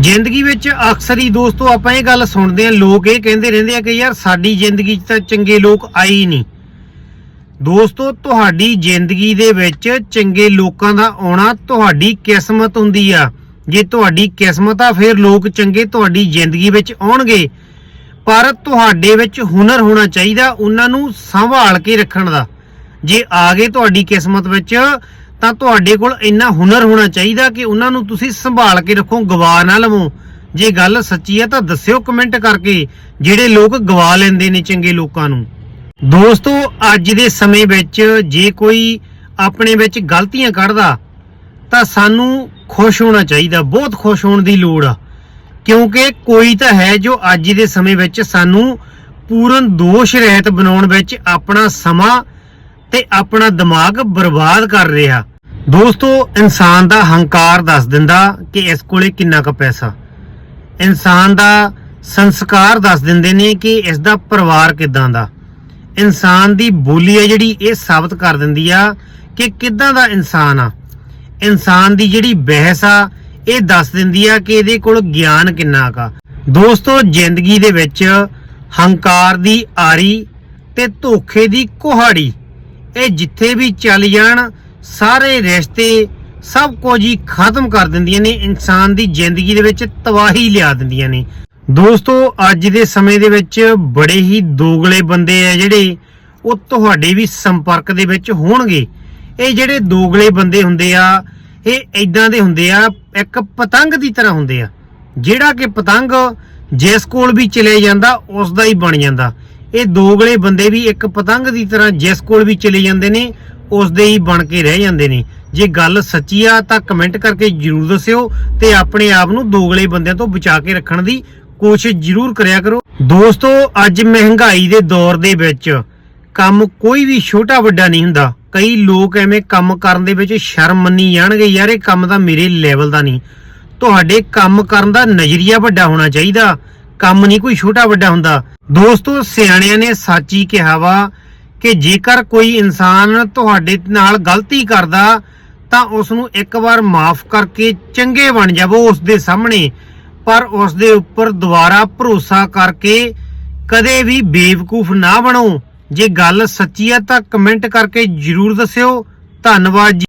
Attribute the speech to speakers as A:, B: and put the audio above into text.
A: ਜ਼ਿੰਦਗੀ ਵਿੱਚ ਅਕਸਰ ਹੀ ਦੋਸਤੋ ਆਪਾਂ ਇਹ ਗੱਲ ਸੁਣਦੇ ਆ ਲੋਕ ਇਹ ਕਹਿੰਦੇ ਰਹਿੰਦੇ ਆ ਕਿ ਯਾਰ ਸਾਡੀ ਜ਼ਿੰਦਗੀ 'ਚ ਤਾਂ ਚੰਗੇ ਲੋਕ ਆਏ ਹੀ ਨਹੀਂ। ਦੋਸਤੋ, ਤੁਹਾਡੀ ਜ਼ਿੰਦਗੀ ਦੇ ਵਿੱਚ ਚੰਗੇ ਲੋਕਾਂ ਦਾ ਆਉਣਾ ਤੁਹਾਡੀ ਕਿਸਮਤ ਹੁੰਦੀ ਆ। ਜੇ ਤੁਹਾਡੀ ਕਿਸਮਤ ਆ, ਫਿਰ ਲੋਕ ਚੰਗੇ ਤੁਹਾਡੀ ਜ਼ਿੰਦਗੀ ਵਿੱਚ ਆਉਣਗੇ। ਪਰ ਤੁਹਾਡੇ ਵਿੱਚ ਹੁਨਰ ਹੋਣਾ ਚਾਹੀਦਾ, ਉਹਨਾਂ ਨੂੰ ਸੰਭਾਲ ਕੇ ਰੱਖਣ ਦਾ। ਜੇ ਆ ਗਏ ਤੁਹਾਡੀ ਕਿਸਮਤ ਵਿੱਚ ਤਾਂ ਤੁਹਾਡੇ ਕੋਲ ਇੰਨਾ ਹੁਨਰ ਹੋਣਾ ਚਾਹੀਦਾ ਕਿ ਉਹਨਾਂ ਨੂੰ ਤੁਸੀਂ ਸੰਭਾਲ ਕੇ ਰੱਖੋ ਗਵਾ ਨਾ ਲਵੋ। ਜੇ ਗੱਲ ਸੱਚੀ ਹੈ ਤਾਂ ਦੱਸਿਓ ਕਮੈਂਟ ਕਰਕੇ ਜਿਹੜੇ ਲੋਕ ਗਵਾ ਲੈਂਦੇ ਨੇ ਚੰਗੇ ਲੋਕਾਂ ਨੂੰ। ਦੋਸਤੋ, ਅੱਜ ਦੇ ਸਮੇਂ ਵਿੱਚ ਜੇ ਕੋਈ ਆਪਣੇ ਵਿੱਚ ਗਲਤੀਆਂ ਕੱਢਦਾ, ਤਾਂ ਸਾਨੂੰ ਖੁਸ਼ ਹੋਣਾ ਚਾਹੀਦਾ, ਬਹੁਤ ਖੁਸ਼ ਹੋਣ ਦੀ ਲੋੜ ਆ। ਕਿਉਂਕਿ ਕੋਈ ਤਾਂ ਹੈ ਜੋ ਅੱਜ ਦੇ ਸਮੇਂ ਵਿੱਚ ਸਾਨੂੰ ਪੂਰਨ ਦੋਸ਼ ਰਹਿਤ ਬਣਾਉਣ ਵਿੱਚ ਆਪਣਾ ਸਮਾਂ ਤੇ ਆਪਣਾ ਦਿਮਾਗ ਬਰਬਾਦ ਕਰ ਰਿਹਾ। ਦੋਸਤੋ, ਇਨਸਾਨ ਦਾ ਹੰਕਾਰ ਦੱਸ ਦਿੰਦਾ ਕਿ ਇਸ ਕੋਲੇ ਕਿੰਨਾ ਕੁ ਪੈਸਾ। ਇਨਸਾਨ ਦਾ ਸੰਸਕਾਰ ਦੱਸ ਦਿੰਦੇ ਨੇ ਕਿ ਇਸ ਦਾ ਪਰਿਵਾਰ ਕਿਦਾਂ ਦਾ। ਇਨਸਾਨ ਦੀ ਬੋਲੀ ਹੈ ਜਿਹੜੀ, ਇਹ ਸਾਬਤ ਕਰ ਦਿੰਦੀ ਆ ਕਿ ਕਿਦਾਂ ਦਾ ਇਨਸਾਨ ਆ। ਇਨਸਾਨ ਦੀ ਜਿਹੜੀ ਬਹਿਸ ਆ, ਇਹ ਦੱਸ ਦਿੰਦੀ ਆ ਕਿ ਇਹਦੇ ਕੋਲ ਗਿਆਨ ਕਿੰਨਾ ਕਾ ਦੋਸਤੋ, ਜ਼ਿੰਦਗੀ ਦੇ ਵਿੱਚ ਹੰਕਾਰ ਦੀ ਆਰੀ ਤੇ ਧੋਖੇ ਦੀ ਕੁਹਾੜੀ ਇਹ ਜਿੱਥੇ ਵੀ ਚੱਲ ਜਾਣ, ਸਾਰੇ ਰਿਸ਼ਤੇ ਸਭ ਕੁਝ ਹੀ ਖਤਮ ਕਰ ਦਿੰਦੀਆਂ ਨੇ, ਇਨਸਾਨ ਦੀ ਜ਼ਿੰਦਗੀ ਦੇ ਵਿੱਚ ਤਬਾਹੀ ਲਿਆ ਦਿੰਦੀਆਂ ਨੇ। ਦੋਸਤੋ, ਅੱਜ ਦੇ ਸਮੇਂ ਦੇ ਵਿੱਚ ਬੜੇ ਹੀ ਦੋਗਲੇ ਬੰਦੇ ਆ ਜਿਹੜੇ, ਉਹ ਤੁਹਾਡੇ ਵੀ ਸੰਪਰਕ ਦੇ ਵਿੱਚ ਹੋਣਗੇ। ਇਹ ਜਿਹੜੇ ਦੋਗਲੇ ਬੰਦੇ ਹੁੰਦੇ ਆ, ਇਹ ਇਦਾਂ ਦੇ ਹੁੰਦੇ ਆ, ਇੱਕ ਪਤੰਗ ਦੀ ਤਰ੍ਹਾਂ ਹੁੰਦੇ ਆ। ਜਿਹੜਾ ਕਿ ਪਤੰਗ ਜਿਸ ਕੋਲ ਵੀ ਚਲੇ ਜਾਂਦਾ ਉਸ ਦਾ ਹੀ ਬਣ ਜਾਂਦਾ। ਇਹ ਦੋਗਲੇ ਬੰਦੇ ਵੀ ਇੱਕ ਪਤੰਗ ਦੀ ਤਰ੍ਹਾਂ ਜਿਸ ਕੋਲ ਵੀ ਚਲੇ ਜਾਂਦੇ ਨੇ ਉਸ ਦੇ ਹੀ ਬਣ ਕੇ ਰਹਿ ਜਾਂਦੇ ਨੇ। ਜੇ ਗੱਲ ਸੱਚੀ ਆ, ਤਾਂ ਕਮੈਂਟ ਕਰਕੇ ਜਰੂਰ ਦੱਸਿਓ ਤੇ ਆਪਣੇ ਆਪ ਨੂੰ ਦੋਗਲੇ ਬੰਦਿਆਂ ਤੋਂ ਬਚਾ ਕੇ ਰੱਖਣ ਦੀ ਕੋਸ਼ਿਸ਼ ਜਰੂਰ ਕਰਿਆ ਕਰੋ। ਦੋਸਤੋ, ਅੱਜ ਮਹਿੰਗਾਈ ਦੇ ਦੌਰ ਦੇ ਵਿੱਚ ਕੰਮ ਕੋਈ ਵੀ ਛੋਟਾ ਵੱਡਾ ਨਹੀਂ ਹੁੰਦਾ। ਕਈ ਲੋਕ ਐਵੇਂ ਕੰਮ ਕਰਨ ਦੇ ਵਿੱਚ ਸ਼ਰਮ ਮੰਨੀ ਜਾਣਗੇ, ਯਾਰ ਇਹ ਕੰਮ ਤਾਂ ਮੇਰੇ ਲੈਵਲ ਦਾ ਨਹੀਂ। ਤੁਹਾਡੇ ਕੰਮ ਕਰਨ ਦਾ ਨਜ਼ਰੀਆ ਵੱਡਾ ਹੋਣਾ ਚਾਹੀਦਾ। ਕੰਮ ਨਹੀਂ, ਕੋਈ ਛੋਟਾ ਵੱਡਾ ਹੁੰਦਾ। ਦੋਸਤੋ, ਸਿਆਣਿਆਂ ਨੇ ਸੱਚ ਕਿਹਾ ਵਾ ਕਿ ਜੇਕਰ ਕੋਈ ਇਨਸਾਨ ਤੁਹਾਡੇ ਨਾਲ ਗਲਤੀ ਕਰਦਾ, ਤਾਂ ਉਸ ਨੂੰ ਇੱਕ ਵਾਰ ਮਾਫ ਕਰਕੇ ਚੰਗੇ ਬਣ ਜਾਵੋ ਉਸ ਦੇ ਸਾਹਮਣੇ। ਪਰ ਉਸ ਦੇ ਉੱਪਰ ਦੁਬਾਰਾ ਭਰੋਸਾ ਕਰਕੇ ਕਦੇ ਵੀ ਬੇਵਕੂਫ ਨਾ ਬਣੋ। ਜੇ ਗੱਲ ਸੱਚੀ ਹੈ ਤਾਂ ਕਮੈਂਟ ਕਰਕੇ ਜਰੂਰ ਦੱਸਿਓ। ਧੰਨਵਾਦ ਜੀ।